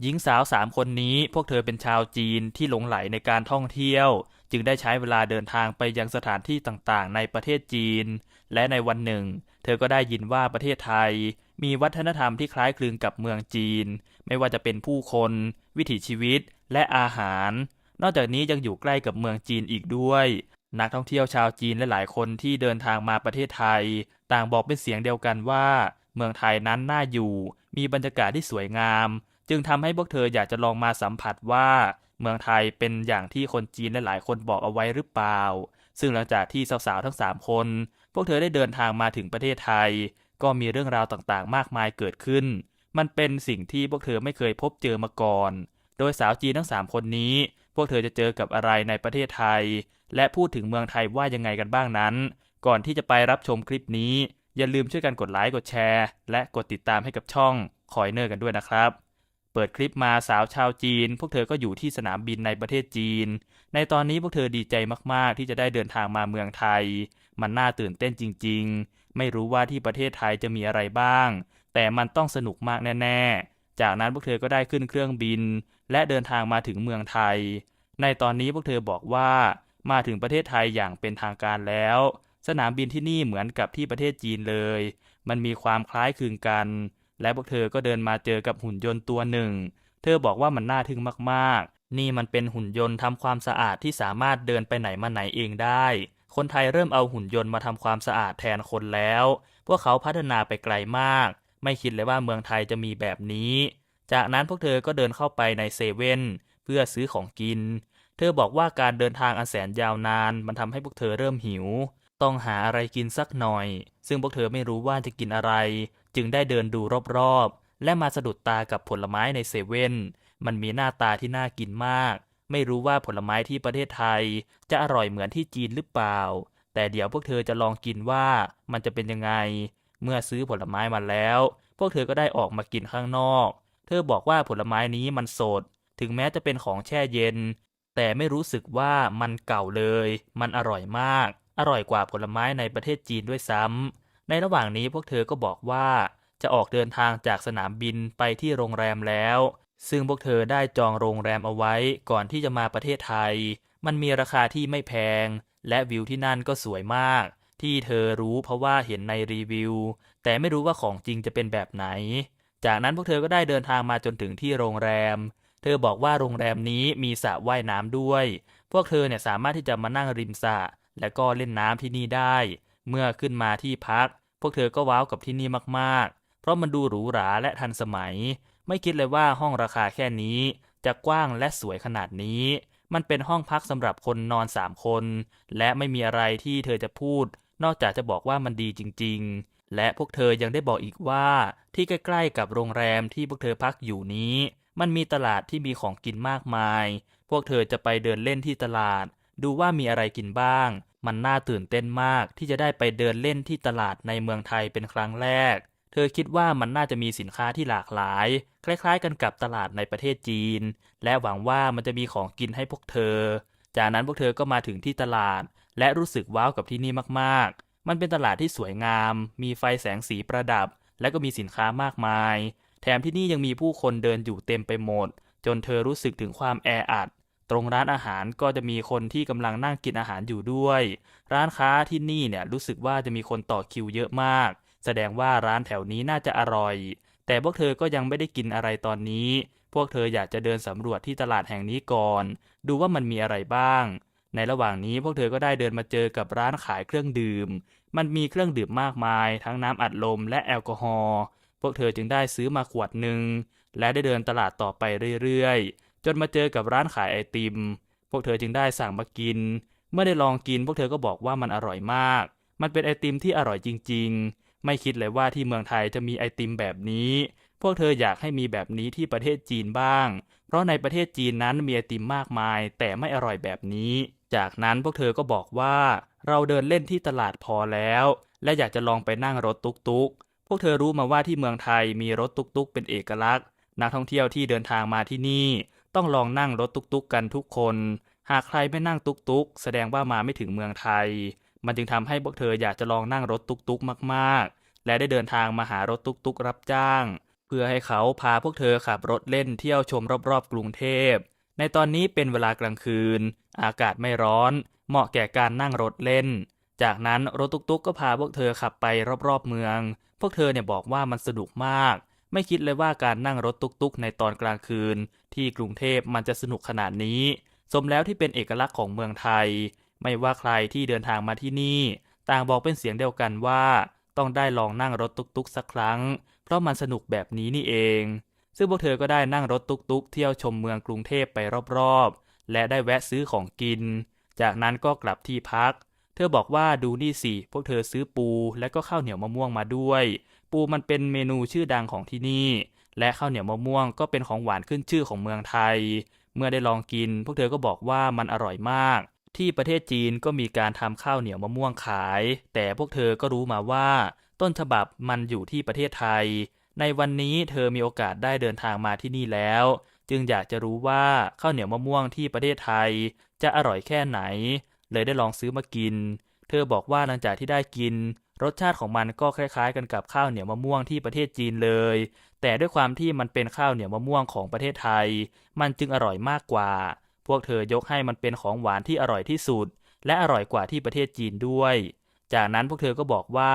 หญิงสาวสามคนนี้พวกเธอเป็นชาวจีนที่หลงไหลในการท่องเที่ยว จึงได้ใช้เวลาเดินทางไปยังสถานที่ต่างๆ ในประเทศจีน และในวันหนึ่ง เธอก็ได้ยินว่าประเทศไทย มีวัฒนธรรมที่คล้ายคลึงกับเมืองจีน ไม่ว่าจะเป็นผู้คน วิถีชีวิตและอาหาร นอกจากนี้ยังอยู่ใกล้กับเมืองจีนอีกด้วย นักท่องเที่ยวชาวจีนและหลายคนที่เดินทางมาประเทศไทย ต่างบอกเป็นเสียงเดียวกันว่า เมืองไทยนั้นน่าอยู่ มีบรรยากาศที่สวยงาม จึงทำให้พวกเธออยากจะลองมาสัมผัสว่าเมืองไทยเป็นอย่างที่คนจีนและหลายคนบอกเอาไว้หรือเปล่า ซึ่งหลังจากที่สาวๆทั้ง 3 คน พวกเธอได้เดินทางมาถึงประเทศไทย ก็มีเรื่องราวต่างๆ มากมายเกิดขึ้น มันเป็นสิ่งที่พวกเธอไม่เคยพบเจอมาก่อน โดยสาวจีนทั้ง 3 คนนี้ พวกเธอจะเจอกับอะไรในประเทศไทย และพูดถึงเมืองไทยว่ายังไงกันบ้างนั้น ก่อนที่จะไปรับชมคลิปนี้ อย่าลืมช่วยกันกดไลค์ กดแชร์ และกดติดตามให้กับช่องคอยเนอร์กันด้วยนะครับ เปิดคลิปมาสาวชาวจีน พวกเธอก็อยู่ที่สนามบินในประเทศจีน ในตอนนี้พวกเธอดีใจมากๆ ที่จะได้เดินทางมาเมืองไทย มันน่าตื่นเต้นจริง ๆ ไม่รู้ว่าที่ประเทศไทยจะมีอะไรบ้าง แต่มันต้องสนุกมากแน่ ๆ จากนั้นพวกเธอก็ได้ขึ้นเครื่องบิน และเดินทางมาถึงเมืองไทย ในตอนนี้พวกเธอบอกว่า มาถึงประเทศไทยอย่างเป็นทางการแล้ว สนามบินที่นี่เหมือนกับที่ประเทศจีนเลย มันมีความคล้ายคลึงกัน และพวกเธอก็เดินมาเจอกับหุ่นยนต์ตัวหนึ่ง เธอบอกว่ามันน่าทึ่งมากๆ นี่มันเป็นหุ่นยนต์ทำความสะอาดที่สามารถเดินไปไหนมาไหนเองได้ คนไทยเริ่มเอาหุ่นยนต์มาทำความสะอาดแทนคนแล้ว พวกเขาพัฒนาไปไกลมาก ไม่คิดเลยว่าเมืองไทยจะมีแบบนี้ จากนั้นพวกเธอก็เดินเข้าไปในเซเว่นเพื่อซื้อของกิน เธอบอกว่าการเดินทางอันแสนยาวนาน มันทำให้พวกเธอเริ่มหิว ต้องหาอะไรกินสักหน่อย ซึ่งพวกเธอไม่รู้ว่าจะกินอะไร จึงได้เดินดูรอบๆ และมาสะดุดตากับผลไม้ในเซเว่น มันมีหน้าตาที่น่ากินมาก ไม่รู้ว่าผลไม้ที่ประเทศไทย จะอร่อยเหมือนที่จีนหรือเปล่า แต่เดี๋ยวพวกเธอจะลองกินว่ามันจะเป็นยังไง เมื่อซื้อผลไม้มาแล้ว พวกเธอก็ได้ออกมากินข้างนอก เธอบอกว่าผลไม้นี้มันสด ถึงแม้จะเป็นของแช่เย็น แต่ไม่รู้สึกว่ามันเก่าเลย มันอร่อยมาก อร่อยกว่าผลไม้ในประเทศจีนด้วยซ้ำ ในระหว่างนี้พวกเธอก็บอกว่า จะออกเดินทางจากสนามบินไปที่โรงแรมแล้ว ซึ่งพวกเธอได้จองโรงแรมเอาไว้ก่อนที่จะมาประเทศไทย มันมีราคาที่ไม่แพง และวิวที่นั่นก็สวยมาก ที่เธอรู้เพราะว่าเห็นในรีวิว แต่ไม่รู้ว่าของจริงจะเป็นแบบไหน จากนั้นพวกเธอก็ได้เดินทางมาจนถึงที่โรงแรม เธอบอกว่าโรงแรมนี้มีสระว่ายน้ำด้วย พวกเธอเนี่ยสามารถที่จะมานั่งริมสระและก็เล่นน้ำที่นี่ได้ เมื่อขึ้นมาที่พัก พวกเธอก็ว้าวกับที่นี่มากๆ เพราะมันดูหรูหราและทันสมัย ไม่คิดเลยว่าห้องราคาแค่นี้ จะกว้างและสวยขนาดนี้ มันเป็นห้องพักสำหรับคนนอนสามคน และไม่มีอะไรที่เธอจะพูด นอกจากจะบอกว่ามันดีจริง ๆ และพวกเธอยังได้บอกอีกว่าที่ใกล้ๆกับโรงแรมที่พวกเธอพักอยู่นี้ มันมีตลาดที่มีของกินมากมาย พวกเธอจะไปเดินเล่นที่ตลาด ดูว่ามีอะไรกินบ้าง มันน่าตื่นเต้นมากที่จะได้ไปเดินเล่นที่ตลาดในเมืองไทยเป็นครั้งแรก เธอคิดว่ามันน่าจะมีสินค้าที่หลากหลาย คล้ายๆ กันกับตลาดในประเทศจีน และหวังว่ามันจะมีของกินให้พวกเธอ จากนั้นพวกเธอก็มาถึงที่ตลาด และรู้สึกว้าวกับที่นี่มากๆ มันเป็นตลาดที่สวยงาม มีไฟแสงสีประดับ และก็มีสินค้ามากมาย แถมที่นี่ยังมีผู้คนเดินอยู่เต็มไปหมด จนเธอรู้สึกถึงความแออัด ตรงร้านอาหารก็จะมีคนที่กำลังนั่งกินอาหารอยู่ด้วย ร้านค้าที่นี่เนี่ยรู้สึกว่าจะมีคนต่อคิวเยอะมาก แสดงว่าร้านแถวนี้น่าจะอร่อย แต่พวกเธอก็ยังไม่ได้กินอะไรตอนนี้ พวกเธออยากจะเดินสำรวจที่ตลาดแห่งนี้ก่อน ดูว่ามันมีอะไรบ้าง ในระหว่างนี้พวกเธอก็ได้เดินมาเจอกับร้านขายเครื่องดื่ม มันมีเครื่องดื่มมากมาย ทั้งน้ำอัดลมและแอลกอฮอล์พวกเธอจึงได้ซื้อมาขวดหนึ่งและได้เดินตลาดต่อไปเรื่อยๆ จนมาเจอกับร้านขายไอติม พวกเธอจึงได้สั่งมากิน เมื่อได้ลองกินพวกเธอก็บอกว่ามันอร่อยมาก มันเป็นไอติมที่อร่อยจริง ๆ ไม่คิดเลยว่าที่เมืองไทยจะมีไอติมแบบนี้ พวกเธออยากให้มีแบบนี้ที่ประเทศจีนบ้าง เพราะในประเทศจีนนั้นมีไอติมมากมาย แต่ไม่อร่อยแบบนี้ จากนั้นพวกเธอก็บอกว่า เราเดินเล่นที่ตลาดพอแล้ว และอยากจะลองไปนั่งรถตุกๆ พวกเธอรู้มาว่าที่เมืองไทยมีรถตุกๆ เป็นเอกลักษณ์ นักท่องเที่ยวที่เดินทางมาที่นี่ ต้องลองนั่งรถตุกๆกันทุกคน หากใครไม่นั่งตุกๆ แสดงว่ามาไม่ถึงเมืองไทย มันจึงทำให้พวกเธออยากจะลองนั่งรถตุกๆมากๆ และได้เดินทางมาหารถตุกๆรับจ้าง เพื่อให้เขาพาพวกเธอขับรถเล่นเที่ยวชมรอบๆ กรุงเทพ ในตอนนี้เป็นเวลากลางคืน อากาศไม่ร้อน เหมาะแก่การนั่งรถเล่น จากนั้นรถตุกๆ ก็พาพวกเธอขับไปรอบๆเมือง พวกเธอเนี่ยบอกว่ามันสนุกมาก ไม่คิดเลยว่าการนั่งรถตุกๆ ในตอนกลางคืน ที่กรุงเทพมันจะสนุกขนาดนี้ สมแล้วที่เป็นเอกลักษณ์ของเมืองไทย ไม่ว่าใครที่เดินทางมาที่นี่ ต่างบอกเป็นเสียงเดียวกันว่า ต้องได้ลองนั่งรถตุกๆ สักครั้ง เพราะมันสนุกแบบนี้นี่เอง ซึ่งพวกเธอก็ได้นั่งรถตุกๆ เที่ยวชมเมืองกรุงเทพไปรอบๆ และได้แวะซื้อของกิน จากนั้นก็กลับที่พัก เธอบอกว่าดูนี่สิ พวกเธอซื้อปูและก็ข้าวเหนียวมะม่วงมาด้วย ปูมันเป็นเมนูชื่อดังของที่นี่ และข้าวเหนียวมะม่วงก็เป็นของหวานขึ้นชื่อของเมืองไทย เมื่อได้ลองกิน พวกเธอก็บอกว่ามันอร่อยมาก ที่ประเทศจีนก็มีการทำข้าวเหนียวมะม่วงขาย แต่พวกเธอก็รู้มาว่า ต้นฉบับมันอยู่ที่ประเทศไทย ในวันนี้เธอมีโอกาสได้เดินทางมาที่นี่แล้ว จึงอยากจะรู้ว่าข้าวเหนียวมะม่วงที่ประเทศไทย จะอร่อยแค่ไหน เลยได้ลองซื้อมากิน เธอบอกว่าหลังจากที่ได้กิน รสชาติของมันก็คล้ายๆ กันกับข้าวเหนียวมะม่วงที่ประเทศจีนเลย แต่ด้วยความที่มันเป็นข้าวเหนียวมะม่วงของประเทศไทย มันจึงอร่อยมากกว่า พวกเธอยกให้มันเป็นของหวานที่อร่อยที่สุด และอร่อยกว่าที่ประเทศจีนด้วย จากนั้นพวกเธอก็บอกว่า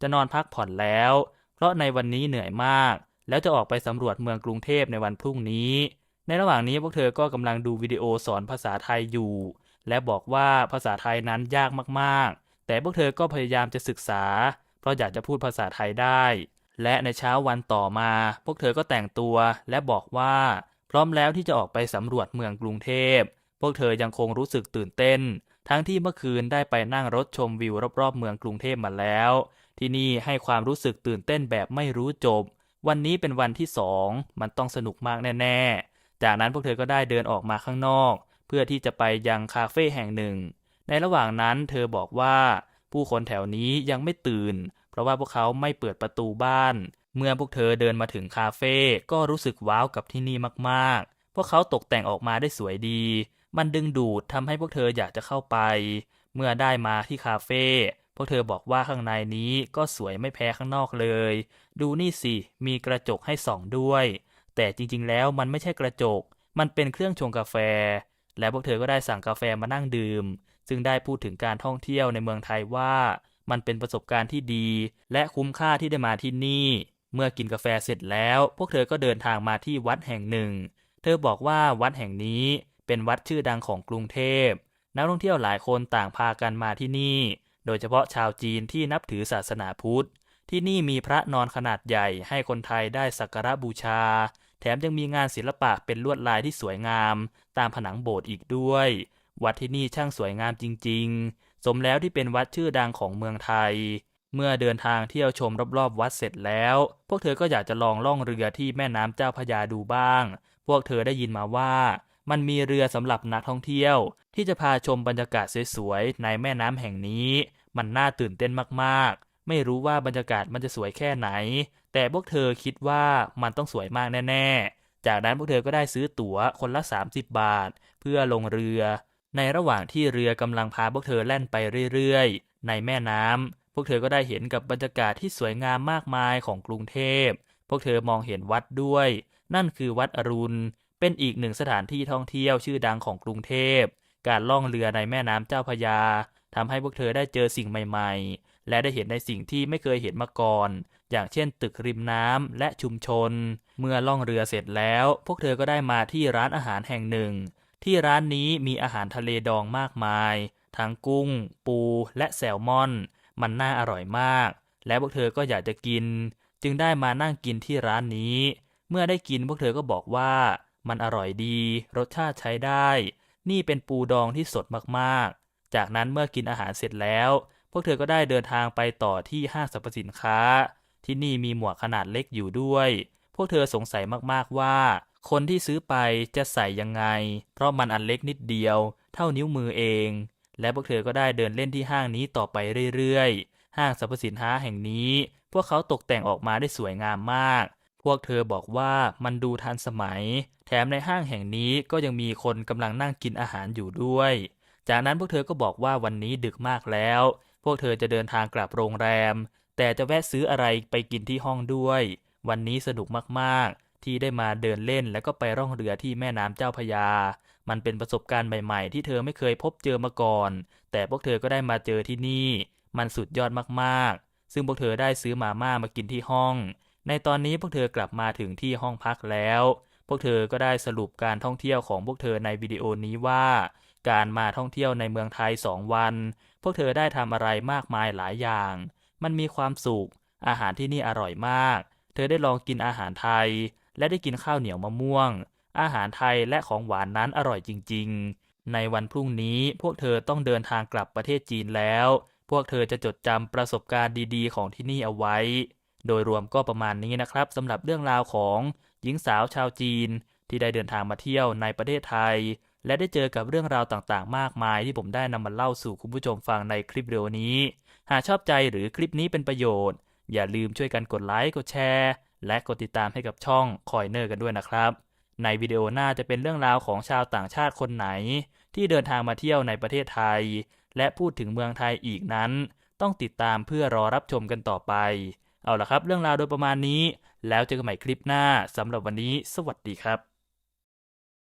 จะนอนพักผ่อนแล้ว เพราะในวันนี้เหนื่อยมาก แล้วจะออกไปสำรวจเมืองกรุงเทพในวันพรุ่งนี้ ในระหว่างนี้พวกเธอก็กำลังดูวิดีโอสอนภาษาไทยอยู่ และบอกว่าภาษาไทยนั้นยากมากๆ แต่พวกเธอก็พยายามจะศึกษา เพราะอยากจะพูดภาษาไทยได้ และในเช้าวันต่อมา พวกเธอก็แต่งตัวและบอกว่า พร้อมแล้วที่จะออกไปสำรวจเมืองกรุงเทพ พวกเธอยังคงรู้สึกตื่นเต้น ทั้งที่เมื่อคืนได้ไปนั่งรถชมวิวรอบๆเมืองกรุงเทพมาแล้ว ที่นี่ให้ความรู้สึกตื่นเต้นแบบไม่รู้จบ วันนี้เป็นวันที่สองมันต้องสนุกมากแน่ ๆ จากนั้นพวกเธอก็ได้เดินออกมาข้างนอก เพื่อที่จะไปยังคาเฟ่แห่งหนึ่ง ในระหว่างนั้นเธอบอกว่า ผู้คนแถวนี้ยังไม่ตื่น เพราะว่าพวกเขาไม่เปิดประตูบ้าน เมื่อพวกเธอเดินมาถึงคาเฟ่ก็รู้สึกว้าวกับที่นี่มากๆ พวกเขาตกแต่งออกมาได้สวยดี มันดึงดูดทำให้พวกเธออยากจะเข้าไป เมื่อได้มาที่คาเฟ่พวกเธอบอกว่าข้างในนี้ก็สวยไม่แพ้ข้างนอกเลย ดูนี่สิ มีกระจกให้ส่องด้วย แต่จริงๆ แล้วมันไม่ใช่กระจก มันเป็นเครื่องชงกาแฟ และพวกเธอก็ได้สั่งกาแฟมานั่งดื่ม ซึ่งได้พูดถึงการท่องเที่ยวในเมืองไทยว่า มันเป็นประสบการณ์ที่ดี และคุ้มค่าที่ได้มาที่นี่ เมื่อกินกาแฟเสร็จแล้ว พวกเธอก็เดินทางมาที่วัดแห่งหนึ่ง เธอบอกว่าวัดแห่งนี้เป็นวัดชื่อดังของกรุงเทพ นักท่องเที่ยวหลายคนต่างพากันมาที่นี่ โดยเฉพาะชาวจีนที่นับถือศาสนาพุทธ ที่นี่มีพระนอนขนาดใหญ่ให้คนไทยได้สักการะบูชา แถมยังมีงานศิลปะเป็นลวดลายที่สวยงาม ตามผนังโบสถ์อีกด้วย วัดที่นี่ช่างสวยงามจริง ๆ สมแล้วที่เป็นวัดชื่อดังของเมืองไทย เมื่อเดินทางเที่ยวชมรอบๆวัดเสร็จแล้ว พวกเธอก็อยากจะลองล่องเรือที่แม่น้ำเจ้าพระยาดูบ้าง พวกเธอได้ยินมาว่ามันมีเรือสำหรับนักท่องเที่ยว ที่จะพาชมบรรยากาศสวยๆในแม่น้ำแห่งนี้ มันน่าตื่นเต้นมากๆ ไม่รู้ว่าบรรยากาศมันจะสวยแค่ไหน แต่พวกเธอคิดว่ามันต้องสวยมากแน่ๆ จากนั้นพวกเธอก็ได้ซื้อตั๋วคนละ 30 บาท เพื่อลงเรือ ในระหว่างที่เรือกำลังพาพวกเธอแล่นไปเรื่อยๆ ในแม่น้ำพวกเธอก็ได้เห็นกับบรรยากาศที่สวยงามมากมายของกรุงเทพ พวกเธอมองเห็นวัดด้วย นั่นคือวัดอรุณ เป็นอีกหนึ่งสถานที่ท่องเที่ยวชื่อดังของกรุงเทพ การล่องเรือในแม่น้ำเจ้าพระยาทำให้พวกเธอได้เจอสิ่งใหม่ๆ และได้เห็นในสิ่งที่ไม่เคยเห็นมาก่อน อย่างเช่น ตึกริมน้ำและชุมชน เมื่อล่องเรือเสร็จแล้ว พวกเธอก็ได้มาที่ร้านอาหารแห่งหนึ่ง ที่ร้านนี้มีอาหารทะเลดองมากมาย ทั้งกุ้ง ปูและแซลมอน มันน่าอร่อยมาก และพวกเธอก็อยากจะกิน จึงได้มานั่งกินที่ร้านนี้ เมื่อได้กินพวกเธอก็บอกว่า มันอร่อยดี รสชาติใช้ได้ นี่เป็นปูดองที่สดมากๆ จากนั้นเมื่อกินอาหารเสร็จแล้ว พวกเธอก็ได้เดินทางไปต่อที่ห้างสรรพสินค้า ที่นี่มีหมวกขนาดเล็กอยู่ด้วย พวกเธอสงสัยมากๆว่า คนที่ซื้อไปจะใส่ยังไง เพราะมันอันเล็กนิดเดียว เท่านิ้วมือเอง และพวกเธอก็ได้เดินเล่นที่ห้างนี้ต่อไปเรื่อยๆ ห้างสรรพสินค้าแห่งนี้ พวกเขาตกแต่งออกมาได้สวยงามมาก พวกเธอบอกว่ามันดูทันสมัย แถมในห้างแห่งนี้ก็ยังมีคนกำลังนั่งกินอาหารอยู่ด้วย จากนั้นพวกเธอก็บอกว่าวันนี้ดึกมากแล้ว พวกเธอจะเดินทางกลับโรงแรม แต่จะแวะซื้ออะไรไปกินที่ห้องด้วย วันนี้สนุกมากๆ ที่ได้มาเดินเล่นแล้วก็ไปร่องเรือที่แม่น้ำเจ้าพยา มันเป็นประสบการณ์ใหม่ๆ ที่เธอไม่เคยพบเจอมาก่อน แต่พวกเธอก็ได้มาเจอที่นี่ มันสุดยอดมากๆ ซึ่งพวกเธอได้ซื้อมาม่ามากินที่ห้อง ในตอนนี้พวกเธอกลับมาถึงที่ห้องพักแล้ว พวกเธอก็ได้สรุปการท่องเที่ยวของพวกเธอในวิดีโอนี้ว่า การมาท่องเที่ยวในเมืองไทย2วัน พวกเธอได้ทำอะไรมากมายหลายอย่าง มันมีความสุข อาหารที่นี่อร่อยมาก เธอได้ลองกินอาหารไทย และได้กินข้าวเหนียวมะม่วง อาหารไทยและของหวานนั้นอร่อยจริง ๆ ในวันพรุ่งนี้พวกเธอต้องเดินทางกลับประเทศจีนแล้ว พวกเธอจะจดจำประสบการณ์ดีๆ ของที่นี่เอาไว้ โดยรวมก็ประมาณนี้นะครับสำหรับเรื่องราวของหญิงสาวชาวจีนที่ได้เดินทางมาเที่ยวในประเทศไทย และได้เจอกับเรื่องราวต่างๆ มากมายที่ผมได้นำมาเล่าสู่คุณผู้ชมฟังในคลิปวิดีโอนี้ หากชอบใจหรือคลิปนี้เป็นประโยชน์ อย่าลืมช่วยกันกดไลค์กดแชร์ และกดติดตามให้กับช่องคอยเนอร์กันด้วยนะครับ ในวิดีโอหน้าจะเป็นเรื่องราวของชาวต่างชาติคนไหน ที่เดินทางมาเที่ยวในประเทศไทย และพูดถึงเมืองไทยอีกนั้น ต้องติดตามเพื่อรอรับชมกันต่อไป เอาละครับ เรื่องราวโดยประมาณนี้ แล้วเจอกันใหม่คลิปหน้าสำหรับวันนี้ สวัสดีครับ